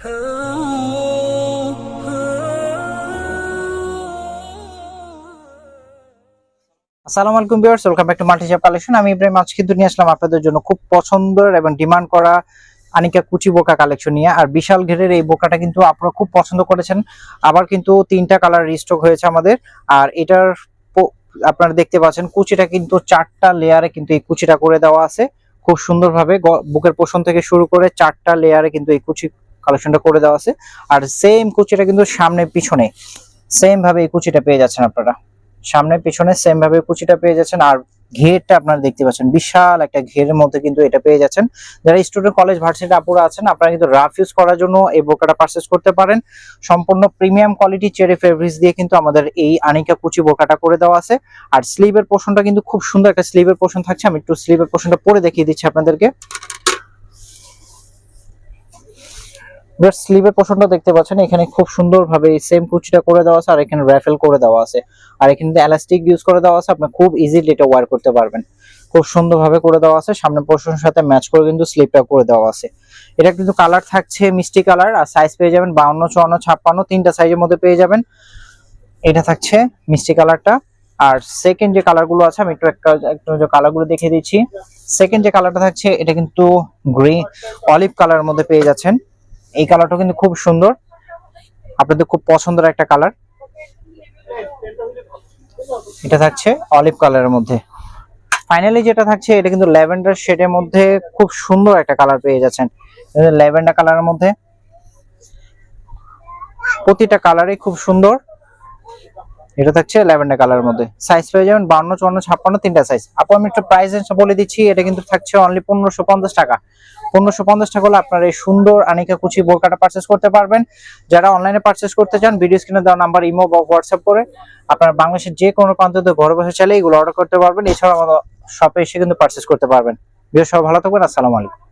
আসসালামু আলাইকুম viewers, welcome back to Multishop collection. আমি ইব্রাহিম, আজকে কিন্তু নিয়ে আসলাম আপনাদের জন্য খুব পছন্দের এবং ডিমান্ড করা আনিকা কুচি বোকা কালেকশন নিয়ে। আর বিশাল ঘেরের এই বোকাটা কিন্তু আপনারা খুব পছন্দ করেছেন। আবার কিন্তু তিনটা কালার রিস্টক হয়েছে আমাদের। আর এটার আপনারা দেখতে পাচ্ছেন, কুচিটা কিন্তু চারটা লেয়ারে কিন্তু এই কুচিটা করে দেওয়া আছে। খুব সুন্দরভাবে বুকের পোষণ থেকে শুরু করে চারটা লেয়ারে কিন্তু এই কুচি কালেকশনটা করে দেওয়া আছে। আর সেম কুচিটা কিন্তু সামনে পিছনে সেম ভাবে এই কুচিটা পেয়ে যাচ্ছেন আপনারা। সামনে পিছনে সেম ভাবে কুচিটা পেয়ে যাচ্ছেন। আর ঘেরটা আপনারা দেখতে পাচ্ছেন, বিশাল একটা ঘেরের মধ্যে কিন্তু এটা পেয়ে যাচ্ছেন। যারা স্টুডেন্ট কলেজ ভার্সিটি আপুরা আছেন, আপনারা কিন্তু রাফ ইউজ করার জন্য এই বোরকাটা পারচেস করতে পারেন। সম্পূর্ণ প্রিমিয়াম কোয়ালিটি চেরি ফেব্রিক্স দিয়ে কিন্তু আমাদের এই আনিকা কুচি বোরকাটা করে দেওয়া আছে। আর স্লিভের পোর্শনটা কিন্তু খুব সুন্দর একটা স্লিভের পোর্শন থাকছে। আমি একটু স্লিভের পোর্শনটা পরে দেখিয়ে দিচ্ছি আপনাদেরকে। স্লিভের পোর্শনটা দেখতে পাচ্ছেন, এখানে খুব সুন্দর ভাবে সেম কুচিটা করে দেওয়া আছে আর এখানে র্যাফেল করে দেওয়া আছে। আর এখানে এলাস্টিক ইউজ করে দেওয়া আছে, আপনি খুব ইজিলি এটা ওয়্যার করতে পারবেন। খুব সুন্দরভাবে করে দেওয়া আছে সামনে পোর্শনের সাথে ম্যাচ করে কিন্তু স্লিপটা করে দেওয়া আছে। এটা কিন্তু কালার থাকছে মিষ্টি কালার আর সাইজ পেয়ে যাবেন বাউন্ন, চুয়ান্ন, ছাপ্পান্ন, তিনটা সাইজের মধ্যে পেয়ে যাবেন। এটা থাকছে মিষ্টি কালারটা আর সেকেন্ড যে কালারগুলো আছে, আমি একটু একটা কালারগুলো দেখিয়ে দিচ্ছি। সেকেন্ড যে কালারটা থাকছে, এটা কিন্তু গ্রিন অলিভ কালারের মধ্যে পেয়ে যাচ্ছেন। এই কালারটা কিন্তু খুব সুন্দর। আপনাদের খুব পছন্দের একটা কালার। এটা থাকছে অলিভ কালারের মধ্যে। ফাইনালি যেটা থাকছে, এটা কিন্তু ল্যাভেন্ডার শেড এর মধ্যে খুব সুন্দর একটা কালার পেয়ে যাচ্ছেন। ল্যাভেন্ডার কালারের মধ্যে প্রতিটা কালারই খুব সুন্দর। এটা থাকছে ল্যাভেন্ডার কালারের মধ্যে। সাইজ পেয়ে যাবেন বান্ন চুয়ান্ন, ছাপ্পান্ন, তিনটা সাইজ আপু, আমি একটু প্রাইস বলে দিচ্ছি, এটা কিন্তু থাকছে অনলি পনেরোশো পঞ্চাশ টাকা। পনেরোশো পঞ্চাশ টাকা হলে আপনার এই সুন্দর আনিকা কুচি বোরকাটা পারচেস করতে পারবেন। যারা অনলাইনে পারচেস করতে চান ভিডিও স্ক্রিনে দেওয়া নাম্বার ইমো বা হোয়াটসঅ্যাপ করে আপনার বাংলাদেশের যে কোনো প্রান্ত ঘরে বসে চাইলে এগুলো অর্ডার করতে পারবেন। এছাড়া আমাদের শপে এসে কিন্তু পারচেস করতে পারবেন। সব ভালো থাকবেন। আসসালামু আলাইকুম।